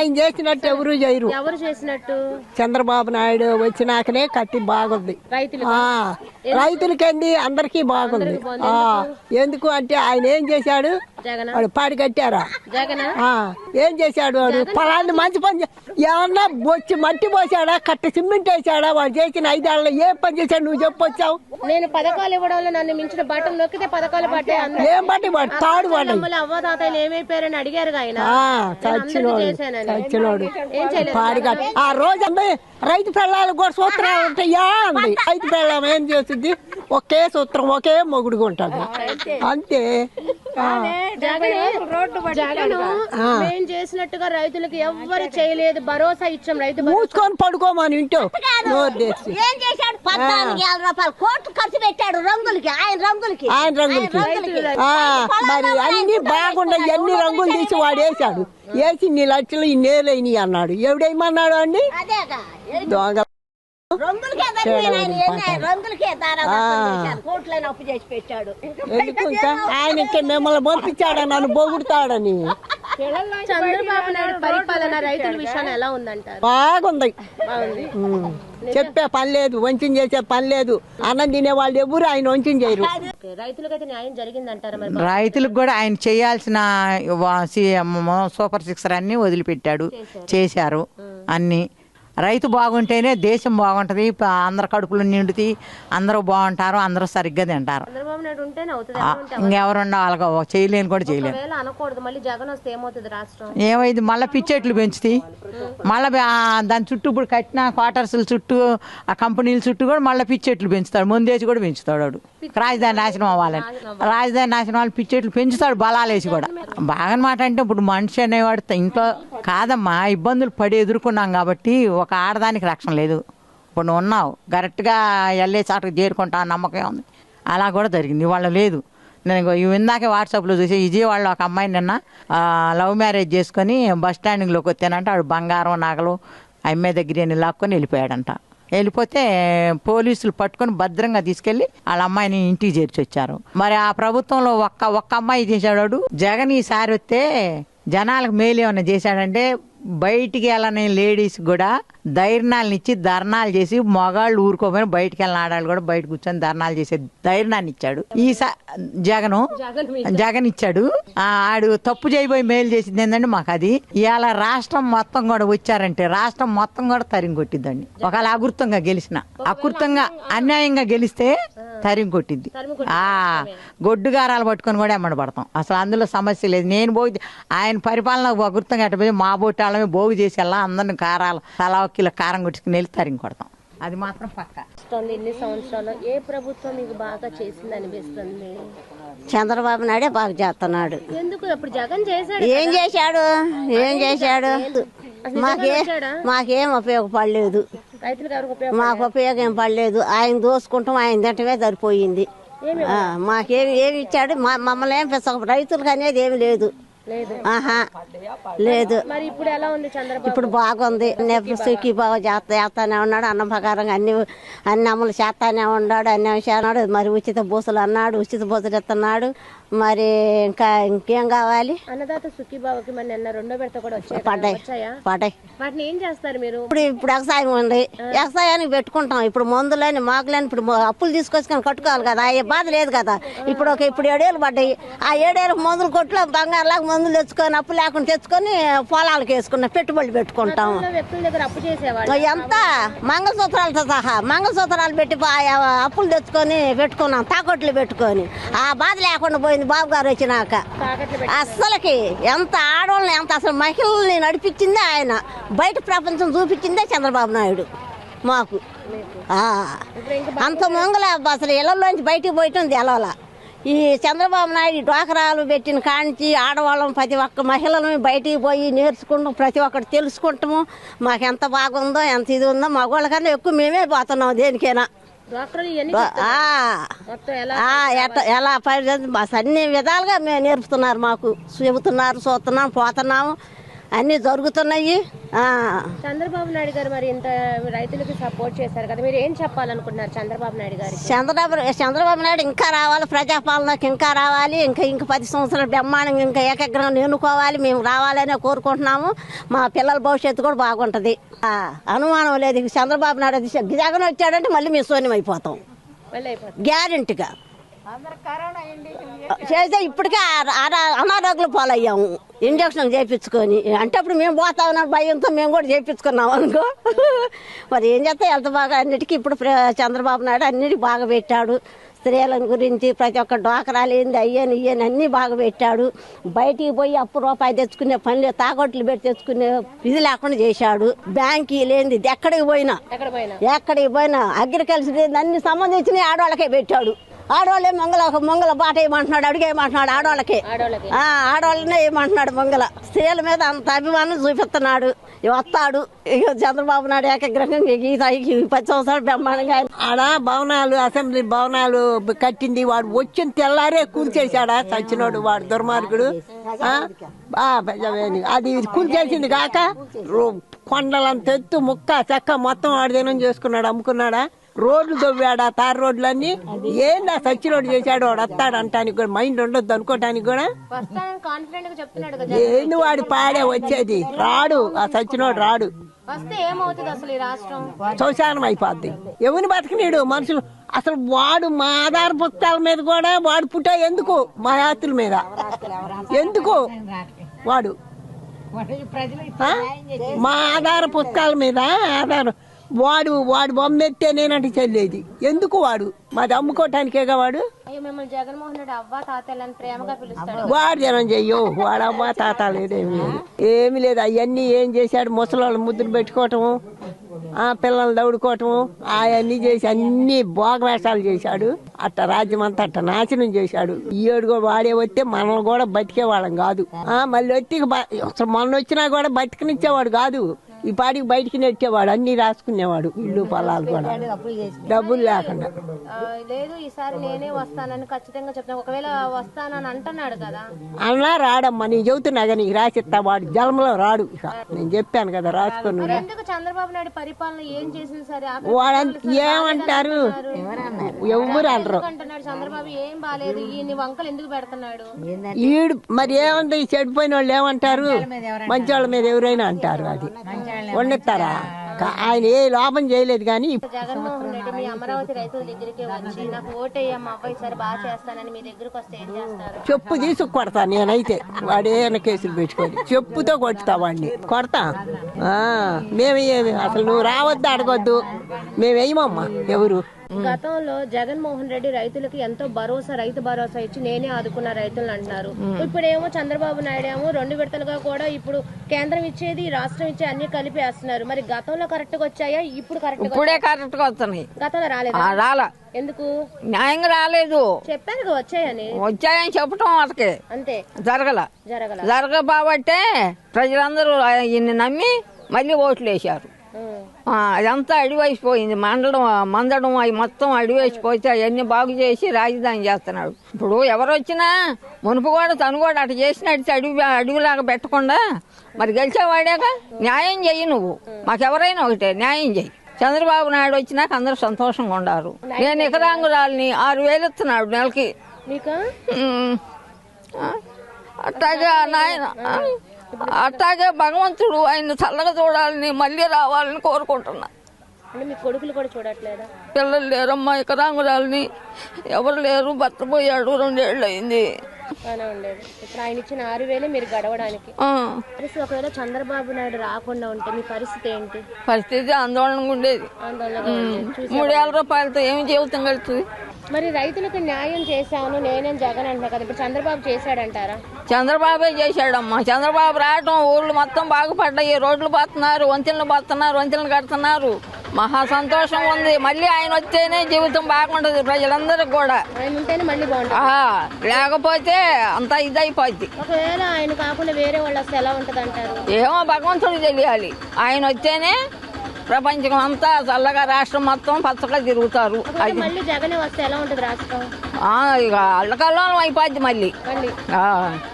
ఆయన చేసినట్టు ఎవరు చేయరు. ఎవరు చేసినట్టు? చంద్రబాబు నాయుడు వచ్చినాకనే కట్టి బాగుంది. రైతులు. ఆ రైతులకండి అందరికీ బాగుంది. ఎందుకు అంటే ఆయన ఏం చేశాడు? వాడు పాడి కట్టారా? ఏం చేశాడు వాడు? పొలాన్ని మంచి పని ఏమన్నా బొచ్చి మట్టి పోసాడా? కట్ట సిమెంట్ వేసాడా? వాడు చేసిన ఐదేళ్ళలో ఏ పని చేశాడు? నువ్వు చెప్పొచ్చావు? నేను పథకాలు ఇవ్వడంలో నన్ను మించిన బటన్ నొక్కితే పథకాలు పట్టే ఏం బట్టి వాడు? తాడు వాడు. అవ్వదాతలు ఏమైపోయారని అడిగారు ఆయన. ఆ, చచ్చినోడు. చచ్చినోడు. పాడి కట్ట ఆ రోజు అంది రైతు పిల్లలు కూడా సూత్రాలు ఉంటాయా. అంది. రైతు పిల్లం ఏం చేస్తుంది ఒకే సూత్రం ఒకే మొగుడుగా ఉంటుంది. అంతే. మేం చేసినట్టుగా రైతులకు ఎవ్వరు చేయలేదు. భరోసా ఇచ్చాం రైతు. మూసుకొని పడుకోమని తెరిచి. ఏం చేశాడు? పద్నాలుగు వేల రూపాయలు. కోట్లు ఖర్చు పెట్టాడు రంగులకి ఆయన రంగులకి. ఆయన రంగులకి. ఆ, మరి అన్ని బాగున్నాయి అన్ని రంగులు తీసి వాడు వేసాడు వేసి ఇన్ని లక్షలు ఇన్నేలైనవి అన్నాడు. ఎవడేమన్నాడు అండి? దొంగ. రంగులకే సరిపోయిన ఆయన ఎన్ని రంగులకే దారాదత్తం చేశాడు కోట్లైన అప్పు చేసి పెట్టాడు. ఎందుకు ఇంకా? ఆయన ఇంకా మిమ్మల్ని పంపించాడా? నన్ను బొగుడుతాడని. చంద్రబాబు నాయుడు పరిపాలన రైతుల విషయాన్ని ఎలా ఉందంటారు? బాగుంది. చెప్పే పని లేదు వంచన చేసే పని లేదు. అన్నం తినే వాళ్ళు ఎవరు ఆయన వంచన చేయరు. ఓకే, రైతులకైతే న్యాయం జరిగిందంటారా మరి? రైతులకు కూడా ఆయన చేయాల్సిన వా- సీఎం సూపర్ సిక్సర్ అన్ని వదిలిపెట్టాడు చేశారు. అన్ని. రైతు బాగుంటేనే దేశం బాగుంటది అందరి కడుపులు నిండుతాయి అందరూ బాగుంటారు అందరూ సరిగ్గా తింటారు. ఇంకెవరున్నా వాళ్ళగా చేయలేని కూడా రాష్ట్రం? ఏమైంది? మళ్ళీ పిచ్చెట్లు పెంచుతాయి మళ్ళీ దాని చుట్టూ ఇప్పుడు కట్టిన క్వార్టర్స్ చుట్టూ ఆ కంపెనీల చుట్టూ కూడా మళ్ళీ పిచ్చెట్లు పెంచుతాడు. ముందేసి కూడా పెంచుతాడు వాడు. రాజధాని నాశనం అవ్వాలని. రాజధాని నాశనం వాళ్ళు పిచ్చెట్లు పెంచుతాడు బలాలేసి కూడా. బాగా మాట అంటే ఇప్పుడు మనిషి అనేవాడు ఇంట్లో కాదమ్మా ఇబ్బందులు పడి ఎదుర్కొన్నాం కాబట్టి ఒక ఒక ఆడదానికి రక్షణ లేదు. ఇప్పుడు నువ్వు ఉన్నావు కరెక్ట్గా వెళ్ళే చాటుకు చేరుకుంటా నమ్మకం ఉంది. అలా కూడా జరిగింది. ఇవాళ లేదు. నేను ఇగో ఇందాకే వాట్సాప్లో చూసి విజయవాడలో ఒక అమ్మాయి నిన్న లవ్ మ్యారేజ్ చేసుకొని బస్ స్టాండింగ్లోకి వచ్చానంటే. ఆడు బంగారం నగలు అమ్మాయి దగ్గర లాక్కొని వెళ్ళిపోయాడంట. వెళ్ళిపోతే పోలీసులు పట్టుకొని భద్రంగా తీసుకెళ్ళి వాళ్ళ అమ్మాయిని ఇంటికి చేర్చి వచ్చారు. మరి ఆ ప్రభుత్వంలో ఒక్క ఒక్క అమ్మాయి చేశాడు వాడు. జగన్ ఈసారి వస్తే జనాలకు మేలు ఏమైనా చేశాడంటే బయటికి వెళ్ళని లేడీస్ కూడా ధైర్యాలను ఇచ్చి ధర్నాలు చేసి మగాళ్ళు ఊరుకోపోయిన బయటికి వెళ్ళిన ఆడాళ్ళు కూడా బయట కూర్చొని ధర్నాలు చేసే ధైర్యాన్ని ఇచ్చాడు ఈసా జగను జగన్ ఇచ్చాడు ఆడు తప్పు చేయబోయి మేలు చేసింది ఏంటంటే మాకు అది ఇవాళ రాష్ట్రం మొత్తం కూడా వచ్చారంటే రాష్ట్రం మొత్తం కూడా తరిం కొట్టిద్దండి ఒకవేళ అకృతంగా గెలిచిన అకృతంగా అన్యాయంగా గెలిస్తే తరిం కొట్టిద్ది ఆ గొడ్డుగారాలు పట్టుకొని కూడా ఎమ్మడి పడతాం. అసలు అందులో సమస్య లేదు. నేను పోయి ఆయన పరిపాలన అకృతంగా అట్టపోయి మా బొట్టి వాళ్ళమే బోగు చేసి వెళ్ళా అందరిని కారాలు తలా కిలో కారం కొట్టుకుని వెళ్ళి తరిం కొడతాం. అది మాత్రం పక్క. వస్తుంది ఇన్ని సంవత్సరాలు. ఏ ప్రభుత్వం మీకు బాగా చేసింది అనిపిస్తుంది? చంద్రబాబు నాయుడే బాగా చేస్తున్నాడు. ఎందుకు? అప్పుడు జగన్ చేశాడు ఏం చేశాడు? ఏం చేశాడు? మాకే మాకేం ఉపయోగపడలేదు. రైతులకు ఎవరికి ఉపయోగం మాకు ఉపయోగం ఏం పడలేదు. ఆయన దోసుకుంటాం ఆయన తింటమే సరిపోయింది. ఆ, మాకేం ఏమి ఇచ్చాడు? మా మమ్మల్ని ఏం పెంచక రైతులకు అనేది ఏమి లేదు. ఆహా లేదు. మరి ఇప్పుడు ఎలా ఉంది చంద్రబాబు? ఇప్పుడు బాగుంది. నెప్పుడు సుఖీ బాగా చేస్తా చేస్తానే ఉన్నాడు. అన్నం ప్రకారంగా అన్ని అన్ని అమలు చేస్తానే ఉన్నాడు అన్ని చేస్తున్నాడు మరి ఉచిత బూసలు అన్నాడు ఉచిత బూసలు ఇస్తున్నాడు. మరి ఇంకా ఇంకేం కావాలి? అన్నదాత సుఖీబాబుకి మరి నిన్న రెండో విడత కూడా వచ్చాయి పడ్డాయి. పడ్డాయి. వాటిని ఏం చేస్తారు మీరు? ఇప్పుడు ఇప్పుడు వ్యవసాయం ఉంది. వ్యవసాయానికి పెట్టుకుంటాం. ఇప్పుడు మందులని మాకులని ఇప్పుడు అప్పులు తీసుకొచ్చుకొని కట్టుకోవాలి కదా. ఆ బాధ లేదు కదా. ఇప్పుడు ఒక ఇప్పుడు ఏడేళ్ళు పడ్డాయి. ఆ ఏడేళ్ళు మందులు కొట్లో బంగారులాగా మందులు తెచ్చుకొని అప్పు లేకుండా తెచ్చుకొని పొలాలకు వేసుకున్నాం పెట్టుబడులు పెట్టుకుంటాం. ఎంత? మంగళసూత్రాలతో సహా. మంగళసూత్రాలు పెట్టి అప్పులు తెచ్చుకొని పెట్టుకున్నాం తాకట్లు పెట్టుకొని. ఆ బాధ లేకుండా పోయింది. బాబు గారు వచ్చినాక. అస్సలకి ఎంత ఆడవాళ్ళని ఎంత అసలు మహిళల్ని నడిపించిందే ఆయన. బయట ప్రపంచం చూపించిందే చంద్రబాబు నాయుడు మాకు. అంత మంగళ అసలు ఇళ్ళలోంచి బయటికి పోయటం తెలవాల ఈ చంద్రబాబు నాయుడు ఈ డ్వాకరాలు పెట్టిన కాంచి ఆడవాళ్ళం ప్రతి ఒక్క మహిళలను బయటికి పోయి నేర్చుకుంటాం ప్రతి ఒక్కటి తెలుసుకుంటాము. మాకు ఎంత బాగుందో ఎంత ఇది ఉందో మగవాళ్ళకన్నా ఎక్కువ మేమే పోతున్నాం దేనికైనా. ఎలా బస్ అన్ని విధాలుగా మేము నేర్పుతున్నారు మాకు. చెబుతున్నారు చూస్తున్నాం పోతున్నాము అన్నీ జరుగుతున్నాయి చంద్రబాబు నాయుడు గారు మరి ఇంత రైతులకి సపోర్ట్ చేశారు కదా మీరు ఏం చెప్పాలనుకుంటున్నారు చంద్రబాబు నాయుడు గారికి చంద్రబాబు చంద్రబాబు నాయుడు ఇంకా రావాలి ప్రజాపాలనకి ఇంకా రావాలి ఇంకా ఇంకా పది సంవత్సరాలు బ్రహ్మాండంగా ఇంకా ఏకగ్రహం ఎన్నుకోవాలి మేము రావాలనే కోరుకుంటున్నాము మా పిల్లల భవిష్యత్తు కూడా బాగుంటుంది అనుమానం లేదు చంద్రబాబు నాయుడు జగన్ వచ్చాడంటే మళ్ళీ మేము శూన్యం అయిపోతాం గ్యారెంటీగా చేస్తే ఇప్పటికే ఆ- ఆ- అనారోగ్యం పాలయ్యాము. ఇంజక్షన్ చేయించుకొని అంటే అప్పుడు మేము పోతామన్న భయంతో మేము కూడా చేయించుకున్నాం అనుకో. మరి ఏం చేస్తే? ఎంత బాగా అన్నిటికీ ఇప్పుడు చంద్రబాబు నాయుడు అన్నిటికీ బాగా పెట్టాడు. స్త్రీల గురించి ప్రతి ఒక్క డోకరాలు ఏంది అయ్యని ఇయ్యని అన్నీ బాగా పెట్టాడు. బయటికి పోయి అప్పు రూపాయి తెచ్చుకునే పనులు తాగొట్లు పెట్టి తెచ్చుకునే ఇది లేకుండా చేశాడు. బ్యాంకీ లేనిది ఎక్కడికి పోయినా. ఎక్కడ పోయినా? ఎక్కడికి పోయినా? అగ్రికల్చర్ అన్ని సంబంధించిన ఆడవాళ్ళకే పెట్టాడు. ఆడవాళ్ళే మంగళ మంగళ బాట ఏమంటున్నాడు అడిగేయమంటున్నాడు ఆడవాళ్ళకి. ఆడవాళ్ళనే ఏమంటున్నాడు మంగళ. స్త్రీల మీద అంత అభిమానం చూపిస్తున్నాడు. వస్తాడు. ఇక చంద్రబాబు నాయుడు ఏకగ్రహం ఈ పది సంవత్సరాలు బ్రహ్మాండంగా ఆడ భవనాలు అసెంబ్లీ భవనాలు కట్టింది వాడు. వచ్చిన తెల్లారే కూల్చేశాడా సచ్చినోడు వాడు దుర్మార్గుడు. అది కూల్చేసింది కాక కొండలంత ఎత్తు ముక్క చెక్క మొత్తం వాడు దినం చేసుకున్నాడు అమ్ముకున్నాడా? రోడ్లు దొవ్వాడా తారు రోడ్లన్నీ? ఏందా సచ్చినోడు చేశాడు వాడు వస్తాడు అంటానికి కూడా మైండ్ ఉండొద్దు అనుకోటానికి కూడా. వస్తానని కాన్ఫిడెంట్గా చెప్తున్నాడు కదా ఏంది వాడి పాడే వచ్చేది? రాడు ఆ సచ్చినోడు రాడు. వస్తే ఏమవుతుంది అసలు ఈ రాష్ట్రం? శోషానం అయిపోద్ది. ఎవరిని బతకనీడు? మనుషులు. అసలు వాడు మా ఆధార పుస్తకాల మీద కూడా వాడు పుట్టా ఎందుకు? మా యాత్రుల మీద. ఎందుకు? వాడు? మా ఆధార పుస్తకాల మీద ఆధారం. వాడు వాడు బొమ్మెత్తే నేనంటే చెల్లేది. ఎందుకు వాడు? మాది అమ్ముకోవటానికేగా వాడు? వాడు జనం చెయ్యో. వాడు అవ్వ తాత లేదేమి లేదు. ఏమి లేదు. అవన్నీ ఏం చేశాడు? ముసలోళ్ళు ముద్దులు పెట్టుకోవటము ఆ పిల్లల్ని దౌడుకోవటము అవన్నీ చేసి అన్ని భోగవేషాలు చేశాడు. అట్ట రాజ్యం అంతా అట్ట నాశనం చేశాడు. ఈ ఏడు కూడా వాడే వస్తే మనం కూడా బతికే వాళ్ళం కాదు. ఆ మళ్ళీ వచ్చి మొన్న వచ్చినా కూడా బతికనిచ్చేవాడు కాదు. ఈ పాటికి బయటికి నెట్టేవాడు అన్ని రాసుకునేవాడు ఇల్లు పొలాలు కూడా. డబ్బులు లేకుండా. లేదు ఈసారి నేనే వస్తానని ఖచ్చితంగా చెప్తాను ఒకవేళ వస్తానని అంటున్నాడు కదా. అన్నా రాడమ్మా నేను చెబుతున్నా కానీ నీకు రాసిస్తా వాడు జన్మలో రాడు ఇక. నేను చెప్పాను కదా రాసుకొని మరి ఎందుకు చంద్రబాబు నాయుడు పరిపాలన ఏం చేసింది సరే వాడంత ఏమంటారు? ఎవరు అనరు. అంటున్నాడు చంద్రబాబు? ఏం బాలేదు. ఈ వంకలు ఎందుకు పెడుతున్నాడు? ఈడు మరి ఏమంటే ఈ చెడిపోయిన వాళ్ళు ఏమంటారు? మంచి వాళ్ళ మీద ఎవరైనా అంటారు అది. వండిస్తారా? ఆయన ఏ లోపం చేయలేదు కానీ జగన్మోహన్ రెడ్డి మీ అమరావతి రైతుల దగ్గరికి వచ్చి నాకు ఓటేయమ్మ అబ్బాయి సరే బాగా చేస్తానని మీ దగ్గరకు వస్తే ఏం చేస్తారు? చెప్పు తీసుకు కొడతా నేనైతే. వాడేమైనా కేసులు పెట్టుకొని చెప్పుతో కొడతా వాడిని. కొడతా? ఆ, మేము అసలు నువ్వు రావద్దు అడగొద్దు. మేమేయమమ్మా ఎవరు? గతంలో జగన్మోహన్ రెడ్డి రైతులకి ఎంతో భరోసా రైతు భరోసా ఇచ్చి నేనే ఆదుకున్న రైతులు అంటున్నారు. ఇప్పుడేమో చంద్రబాబు నాయుడు ఏమో రెండు విడతలుగా కూడా ఇప్పుడు కేంద్రం ఇచ్చేది రాష్ట్రం ఇచ్చే అన్ని కలిపి వేస్తున్నారు. మరి గతంలో కరెక్ట్గా వచ్చాయా? ఇప్పుడు కరెక్ట్ ఇప్పుడే కరెక్ట్గా వస్తున్నాయి. గతంలో రాలేదా? రాలా. ఎందుకు? న్యాయంగా రాలేదు. చెప్పాను వచ్చాయని. వచ్చాయని చెప్పటం వాళ్ళకి అంతే. జరగల. జరగల. జరగబాబట్టే ప్రజలందరూ ఈయన్ని నమ్మి మళ్ళీ ఓట్లు వేశారు. అదంతా అడివేసిపోయింది. మండలం మందడం అవి మొత్తం అడివేసిపోతే అవన్నీ బాగు చేసి రాజధాని చేస్తున్నాడు. ఇప్పుడు ఎవరు వచ్చినా మునుపు కూడా తను కూడా అటు చేసినట్టు అడివి అడవిలాగా పెట్టకుండా మరి గెలిచేవాడేగా? న్యాయం చెయ్యి నువ్వు. మాకెవరైనా ఒకటే న్యాయం చెయ్యి. చంద్రబాబు నాయుడు వచ్చినాక అందరూ సంతోషంగా ఉండారు. నేను ఇకరాంగురాలని ఆరు వేలు ఇస్తున్నాడు నెలకి అట్టాగే నాయన ఆ, అట్టాగే భగవంతుడు ఆయన చల్లగా చూడాలని మళ్ళీ రావాలని కోరుకుంటున్నా. అంటే మీ కొడుకులు కూడా చూడట్లేదా? పిల్లలు లేరమ్మా ఇకరాంగురాలని ఎవరు లేరు భర్త పోయాడు రెండేళ్ళు అయింది. బాగానే ఉండేది. ఇప్పుడు ఆయన ఇచ్చిన ఆరు వేలే మీరు గడవడానికి. పరిస్థితి ఒకవేళ చంద్రబాబు నాయుడు రాకుండా ఉంటే మీ పరిస్థితి ఏంటి? పరిస్థితి ఆందోళనగా ఉండేది. చూసి మూడేళ్ళ రూపాయలతో ఏమి జీవితం గడుతుంది మరి రైతులకు న్యాయం చేశాను నేనేం జగన్ అంటున్నా కదా? ఇప్పుడు చంద్రబాబు చేశాడంటారా? చంద్రబాబే చేశాడమ్మా. చంద్రబాబు రావటం ఊళ్ళు మొత్తం బాగుపడ్డాయి. రోడ్లు పోతున్నారు వంతెనలు పోతున్నారు వంతెనలు కడుతున్నారు. మహా సంతోషం ఉంది. మళ్ళీ ఆయన వస్తేనే జీవితం బాగుంటది ప్రజలందరికి కూడా. ఆయన ఉంటేనే మళ్ళీ బాగుంటుంది. ఆ, లేకపోతే అంతా ఇదైపోద్ది. ఒకవేళ ఆయన కాకుండా వేరే వాళ్ళు వస్తే ఎలా ఉంటది అంటారు ఏమో భగవంతుడు తెలియాలి. ఆయన వస్తేనే ప్రపంచం అంతా చల్లగా రాష్ట్రం మొత్తం పచ్చగా తిరుగుతారు. ఒకవేళ మళ్ళీ జగనే వస్తే ఎలా ఉంటది రాష్ట్రం? ఆ, ఇక అల్లకల్లోలం అయిపోద్ది మళ్ళీ.